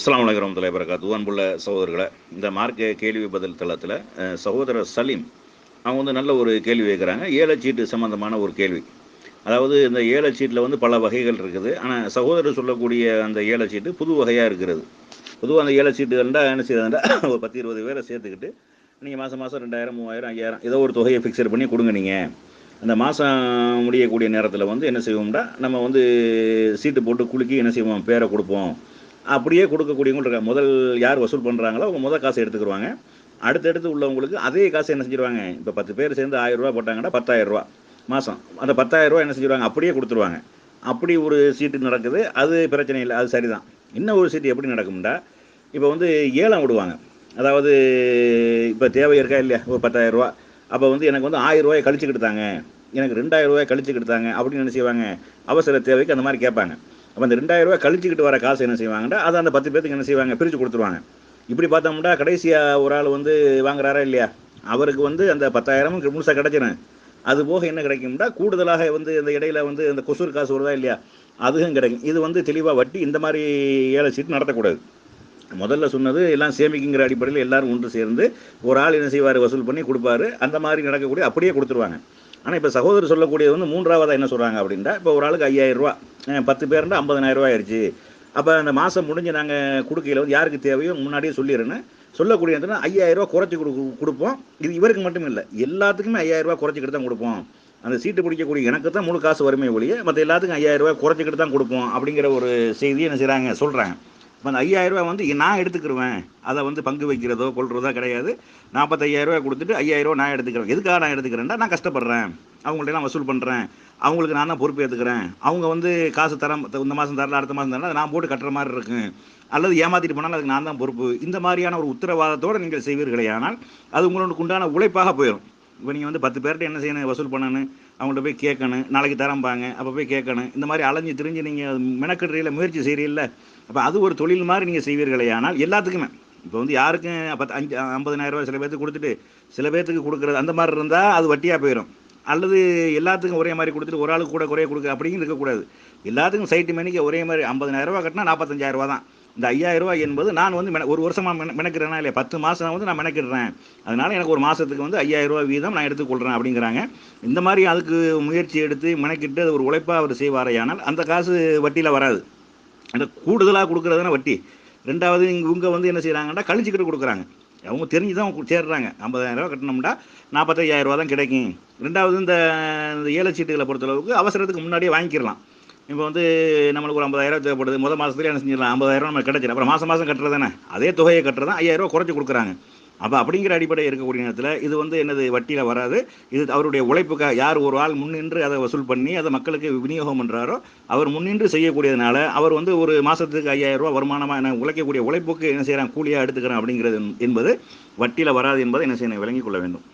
அஸ்லாம் வலைக்கம் வரமத்துல்லாஹி வரகாத்து அன்புள்ள சகோதரர்களை இந்த மார்க்க கேள்வி பதில் தளத்தில் சகோதரர் சலீம் அவங்க வந்து நல்ல ஒரு கேள்வி வைக்கிறாங்க ஏலச்சீட்டு சம்மந்தமான ஒரு கேள்வி. அதாவது இந்த ஏலச்சீட்டில் வந்து பல வகைகள் இருக்குது. ஆனால் சகோதரர் சொல்லக்கூடிய அந்த ஏலச்சீட்டு புது வகையாக இருக்கிறது. பொதுவாக அந்த ஏலச்சீட்டு இருந்தால் என்ன செய்யுதுன்னா ஒரு பத்து இருபது பேரை சேர்த்துக்கிட்டு நீங்கள் மாதம் மாதம் ரெண்டாயிரம் மூவாயிரம் ஐயாயிரம் ஏதோ ஒரு தொகையை ஃபிக்ஸட் பண்ணி கொடுங்க நீங்கள் அந்த மாதம் முடியக்கூடிய நேரத்தில் வந்து என்ன செய்வோம்னா நம்ம வந்து சீட்டு போட்டு குலுக்கி என்ன செய்வோம் பேரை கொடுப்போம். அப்படியே கொடுக்கக்கூடியவங்க இருக்காங்க. முதல் யார் வசூல் பண்ணுறாங்களோ அவங்க முதல் காசை எடுத்துக்கிடுவாங்க அடுத்தடுத்து உள்ளவங்களுக்கு அதே காசு என்ன செஞ்சுருவாங்க? இப்போ பத்து பேர் சேர்ந்து ஆயிரம் ரூபா போட்டாங்கன்னா பத்தாயிரம் ரூபா மாதம் அந்த பத்தாயிரம் ரூபா என்ன செஞ்சுருவாங்க? அப்படியே கொடுத்துருவாங்க. அப்படி ஒரு சீட்டு நடக்குது. அது பிரச்சனை இல்லை. அது சரிதான். இன்னும் ஒரு சீட்டு எப்படி நடக்கும்டா? இப்போ வந்து ஏலம் விடுவாங்க. அதாவது இப்போ தேவை இருக்கா இல்லையா? ஒரு பத்தாயிரம் ரூபா அப்போ வந்து எனக்கு வந்து ஆயிரம் ரூபாயை கழிச்சு கொடுத்தாங்க எனக்கு ரெண்டாயிரம் ரூபாய் கழிச்சு கொடுத்தாங்க அப்படின்னு என்ன செய்வாங்க? அவசர தேவைக்கு அந்த மாதிரி கேட்பாங்க. அப்போ அந்த ரெண்டாயிரம் ரூபாய் கழிச்சுக்கிட்டு வர காசு என்ன செய்வாங்கன்னா அதை அந்த பத்து பேர்த்துக்கு என்ன செய்வாங்க? பிரித்து கொடுத்துருவாங்க. இப்படி பார்த்தோம்னா கடைசியாக ஒரு ஆள் வந்து வாங்குறாரா இல்லையா? அவருக்கு வந்து அந்த பத்தாயிரமும் முழுசாக கிடச்சிடும் அது போக என்ன கிடைக்கும்னா கூடுதலாக வந்து இந்த இடையில வந்து இந்த கொசூர் காசு வருதா இல்லையா? அதுவும் கிடைக்கும். இது வந்து தெளிவாக வட்டி இந்த மாதிரி ஏழை சீட்டு நடத்தக்கூடாது. முதல்ல சொன்னது எல்லாம் சேமிக்குங்கிற அடிப்படையில் எல்லாரும் ஒன்று சேர்ந்து ஒரு ஆள் என்ன செய்வார்? வசூல் பண்ணி கொடுப்பாரு. அந்த மாதிரி நடக்கக்கூடிய அப்படியே கொடுத்துருவாங்க. ஆனால் இப்போ சகோதரர் சொல்லக்கூடியது வந்து மூன்றாவதாக என்ன சொல்கிறாங்க அப்படின்னா இப்போ ஒரு ஆளுக்கு ஐயாயிரம் ரூபா பத்து பேருண்டா ஐம்பதனாயிரம் ரூபா ஆயிடுச்சு அப்போ அந்த மாதம் முடிஞ்சு நாங்கள் கொடுக்கையில் வந்து யாருக்கு தேவையோ முன்னாடியே சொல்லிடுறேன்னு. சொல்லக்கூடிய இடத்துல ஐயாயிரம் ரூபா குறைச்சி கொடு கொடுப்போம். இது இவருக்கு மட்டும் இல்லை எல்லாத்துக்குமே ஐயாயிரம் ரூபா குறைச்சிக்கிட்டு தான் கொடுப்போம். அந்த சீட்டு பிடிக்கக்கூடிய எனக்கு தான் முழு காசு வறுமை ஒழிய மற்ற எல்லாத்துக்கும் ஐயாயிரம் ரூபா குறைச்சிக்கிட்டு தான் கொடுப்போம் அப்படிங்கிற ஒரு செய்தியை என்ன செய்கிறாங்க சொல்கிறாங்க இப்போ அந்த ஐயாயிரம் ரூபாய் வந்து நான் எடுத்துக்கிருவேன். அதை வந்து பங்கு வைக்கிறதோ கொள்றதோ கிடையாது. நாற்பத்தையாயிரம் ரூபாய் கொடுத்துட்டு ஐயாயிரம் ரூபா நான் எடுத்துக்கிறேன். எதுக்காக நான் எடுத்துக்கிறேன்டா நான் கஷ்டப்படுறேன். அவங்கள்ட்ட நான் வசூல் பண்ணுறேன் அவங்களுக்கு நான் தான் பொறுப்பு ஏற்றுக்கிறேன் அவங்க வந்து காசு தர இந்த மாதம் தரல அடுத்த மாதம் தரல அதை நான் போட்டு கட்டுற மாதிரி இருக்கும். அல்லது ஏமாற்றிட்டு போனாலும் அதுக்கு நான் தான் பொறுப்பு. இந்த மாதிரியான ஒரு உத்தரவாதத்தோடு நீங்கள் செய்வீர்களே ஆனால் அது உங்களுக்கு உண்டான உழைப்பாக போயிடும் இப்போ நீங்கள் வந்து பத்து பேர்கிட்ட என்ன செய்யணும்? வசூல் பண்ணணும். அவங்கள்ட்ட போய் கேட்கணும். நாளைக்கு தரம்பாங்க. அப்போ போய் கேட்கணும். இந்த மாதிரி அலைஞ்சு திரிஞ்சு நீங்கள் மெனக்கட்டுறையில் முயற்சி செய்கிறீங்கள அப்போ அது ஒரு தொழில் மாதிரி நீங்கள் செய்வீர்களே. ஆனால் எல்லாத்துக்குமே. இப்போ வந்து யாருக்கும் பத்து அஞ்சு ஐம்பதனாயிரம் சில பேர்த்துக்கு கொடுத்துட்டு சில பேர்த்துக்கு கொடுக்குறது அந்த மாதிரி இருந்தால் அது வட்டியாக போயிடும் அல்லது எல்லாத்துக்கும் ஒரே மாதிரி கொடுத்துட்டு ஒரு ஆளுக்கு கூட குறைய கொடுக்க அப்படின்னு இருக்கக்கூடாது. எல்லாத்துக்கும் சைட்டு மணிக்கு ஒரே மாதிரி ஐம்பதனாயிரம் ரூபா கட்டினா நாற்பத்தஞ்சாயிரரூபா தான். இந்த ஐயாயிரம் ரூபாய் என்பது நான் வந்து மென ஒரு வருஷமாக மென மெனக்கிறேனா இல்லையா? பத்து மாதம் வந்து நான் மெனக்கிடுறேன். அதனால் எனக்கு ஒரு மாதத்துக்கு வந்து ஐயாயிரம் ரூபாய் வீதம் நான் எடுத்துக்கொள்கிறேன் அப்படிங்கிறாங்க. இந்த மாதிரி அதுக்கு முயற்சி எடுத்து மெனக்கிட்டு அது ஒரு உழைப்பாக அவர் செய்வாரையானால் அந்த காசு வட்டியில் வராது. அந்த கூடுதலாக கொடுக்குறதுனா வட்டி. ரெண்டாவது இவங்க வந்து என்ன செய்கிறாங்கன்னா கழிச்சுக்கிட்டு கொடுக்குறாங்க. அவங்க தெரிஞ்சு தான் சேர்றாங்க. ஐம்பதாயிரம் ரூபா கட்டினோம்னா நாற்பத்தையாயிரம் ரூபா தான் கிடைக்கும். ரெண்டாவது இந்த இந்த ஏலச்சீட்டுகளை பொறுத்தளவுக்கு அவசரத்துக்கு முன்னாடியே வாங்கிக்கிறலாம். இப்போ வந்து நம்மளுக்கு ஒரு ஐம்பதாயிரம் தேவைப்படுது. முதல் மாதத்துலேயே என்ன செஞ்சிடலாம்? ஐம்பதாயிரம் நம்ம கிடைச்சிடும் அப்புறம் மாதம் மாதம் கட்டுறது தானே? அதே தொகையை கட்டுறது? தான் ஐயாயிரம் குறைச்சி கொடுக்குறாங்க. அப்போ அப்படிங்கிற அடிப்படை இருக்கக்கூடிய நேரத்தில் இது வந்து என்னது? வட்டியில் வராது. இது அவருடைய உழைப்புக்காக யார் ஒரு ஆள் முன்னின்று அதை வசூல் பண்ணி அதை மக்களுக்கு விநியோகம் பண்ணுறாரோ அவர் முன்னின்று செய்யக்கூடியதுனால அவர் வந்து ஒரு மாதத்துக்கு ஐயாயிரம் ரூபா வருமானமாக என்ன உழைக்கக்கூடிய உழைப்புக்கு என்ன செய்கிறான் கூலியாக எடுத்துக்கிறேன் அப்படிங்கிறது என்பது வட்டியில் வராது என்பதை என்ன செய்யணும்? விளங்கிக் கொள்ள வேண்டும்.